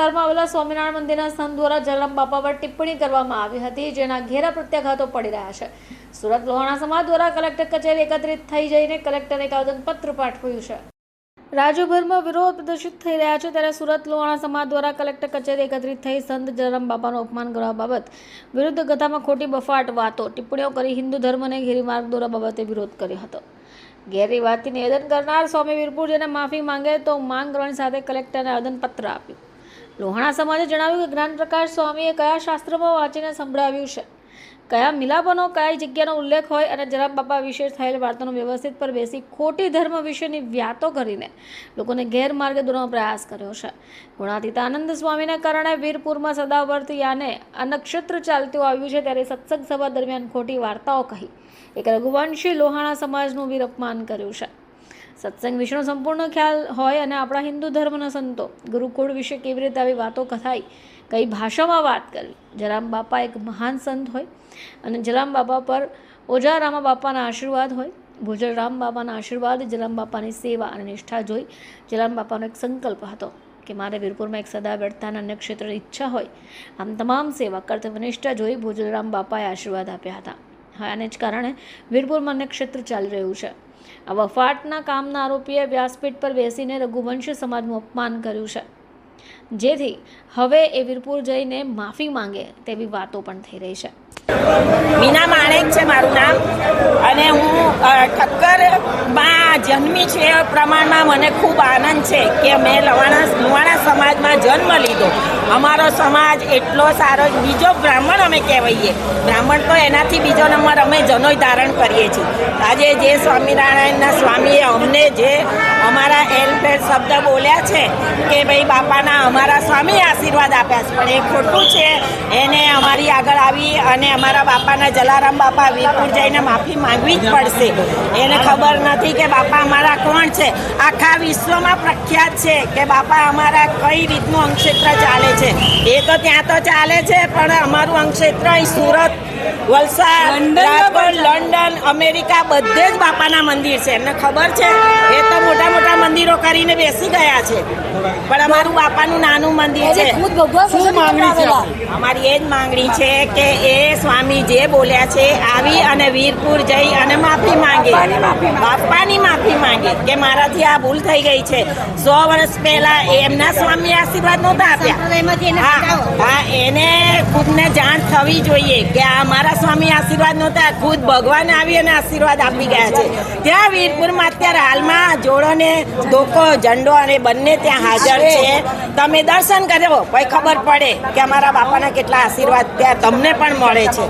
વિસ્તારમાં આવેલા સ્વામિનારાયણ મંદિરના સંત દ્વારા જલારામ બાપા પર ટિપ્પણી કરવામાં આવી હતી, જેના ઘેરા પ્રત્યાઘાતો પડી રહ્યા છે. સુરત લોહાણા સમાજ દ્વારા કલેક્ટર કચેરી એકત્રિત થઈ જઈને કલેક્ટરને એક આવેદનપત્ર પાઠવ્યું છે. રાજ્યભરમાં વિરોધ પ્રદર્શિત થઈ રહ્યા છે, ત્યારે સુરત લોહાણા સમાજ દ્વારા કલેક્ટર કચેરી એકત્રિત થઈ સંત જલારામ બાપાનું અપમાન કરવા બાબત વિરુદ્ધ કથામાં ખોટી બફાટ વાતો, ટિપ્પણીઓ કરી હિન્દુ ધર્મને ઘેરી માર્ગ દોરવા બાબતે વિરોધ કર્યો હતો. ગેરી વાતથી નિવેદન કરનાર સ્વામી વીરપુરજીને માફી માંગે તો માંગ કરવાની સાથે કલેક્ટરને આવેદનપત્ર આપ્યું. લોહાણા સમાજે જણાવ્યું કે જ્ઞાન પ્રકાશ સ્વામીએ કયા શાસ્ત્રમાં વાંચીને સંભળાવ્યું છે? કયા મિલાપનો કઈ જગ્યાનો ઉલ્લેખ હોય અને જરા બાપા વિશે થયેલ વાર્તાનો વ્યવસ્થિત પર બેસી ખોટી ધર્મ વિશેની વ્યાતો કરીને લોકોને ગેરમાર્ગે દોરવાનો પ્રયાસ કર્યો છે. ગુણાતીતાનંદ સ્વામીને કારણે વીરપુરમાં સદાવર્તી યાને આ નક્ષત્ર ચાલતું આવ્યું છે ત્યારે સત્સંગ સભા દરમિયાન ખોટી વાર્તાઓ કહી. એક રઘુવંશી લોહાણા સમાજનું વીર અપમાન કર્યું છે. સત્સંગ વિશેનો સંપૂર્ણ ખ્યાલ હોય અને આપણા હિન્દુ ધર્મના સંતો ગુરુકુળ વિશે કેવી રીતે આવી વાતો કથાઈ, કઈ ભાષામાં વાત કરવી, જલારામ બાપા એક મહાન સંત હોય અને જલારામ બાપા પર ઓજારામા બાપાના આશીર્વાદ હોય ભોજરામ બાપાના આશીર્વાદ, જલારામ બાપાની સેવા અને નિષ્ઠા જોઈ જલારામ બાપાનો એક સંકલ્પ હતો કે મારે વીરપુરમાં એક સદા વ્યર્થાના અન્ય ક્ષેત્રની ઈચ્છા હોય, આમ તમામ સેવા કર્તવ્યનિષ્ઠા જોઈ ભોજરામ બાપાએ આશીર્વાદ આપ્યા હતા. આને જ કારણે વીરપુર અન્ય ક્ષેત્ર ચાલી રહ્યું છે. આ વફાટના કામના આરોપીએ વ્યાસપીઠ પર બેસીને રઘુવંશ સમાજનું અપમાન કર્યું છે. જેથી હવે એ વીરપુર જઈને માફી માંગે તેવી વાતો પણ થઈ રહી છે. મીના માણેક છે મારું નામ. અને હું ઠક્કર ઠક્કરમાં જન્મી છે એ પ્રમાણમાં મને ખૂબ આનંદ છે કે મેં લવાણા, લુવાણા સમાજમાં જન્મ લીધો. અમારો સમાજ એટલો સારો, બીજો બ્રાહ્મણ અમે કહેવાઈએ. બ્રાહ્મણ તો એનાથી બીજો નંબર અમે જનોય ધારણ કરીએ છીએ. આજે જે સ્વામિનારાયણના સ્વામીએ અમને જે અમારા એલફેડ શબ્દ બોલ્યા છે કે ભાઈ બાપાના અમારા સ્વામી આશીર્વાદ આપ્યા છે. પણ એ ખોટું છે. એને અમારી આગળ આવી અને અમારા બાપાના જલારામ બાપા વીરપુર જઈને માફી માંગવી જ પડશે. એને ખબર નથી કે બાપા અમારા કોણ છે. આખા વિશ્વમાં પ્રખ્યાત છે કે બાપા અમારા કઈ રીતનું અંગક્ષેત્ર ચાલે છે. એ તો ત્યાં તો ચાલે છે પણ અમારું અંગક્ષેત્ર અહીં સુરત વલસાડ અમેરિકા બધે જ બાપાના મંદિર છે. એમને ખબર છે? એ તો મોટા મોટા મંદિરો કરીને બેસી ગયા છે. પણ અમારું બાપાનું નાનું મંદિર છે? અમારી એ જ માંગણી છે કે એ સ્વામી જે બોલ્યા છે આવી અને વીરપુર જઈ અને માફી માંગે. બાપાની માફી માંગે. કે મારાથી આ ભૂલ થઈ ગઈ છે. સો વર્ષ પહેલા એમના સ્વામી આશીર્વાદ નહોતા આપ્યા. હા હા એને ખુદને જાણ થવી જોઈએ કે આ મારા સ્વામી આશીર્વાદ નહોતા. ખુદ ભગવાન આવી અને આશીર્વાદ આપી ગયા છે. ત્યાં વીરપુરમાં અત્યારે હાલમાં જોડોને ધોકો, ઝંડો અને બંને ત્યાં હાજર છે. તમે દર્શન કરો પછી ખબર પડે કે અમારા બાપાના કેટલા આશીર્વાદ ત્યાં તમને પણ મળે છે.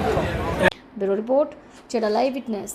રિપોર્ટ ચેડા આઈ વિટનેસ.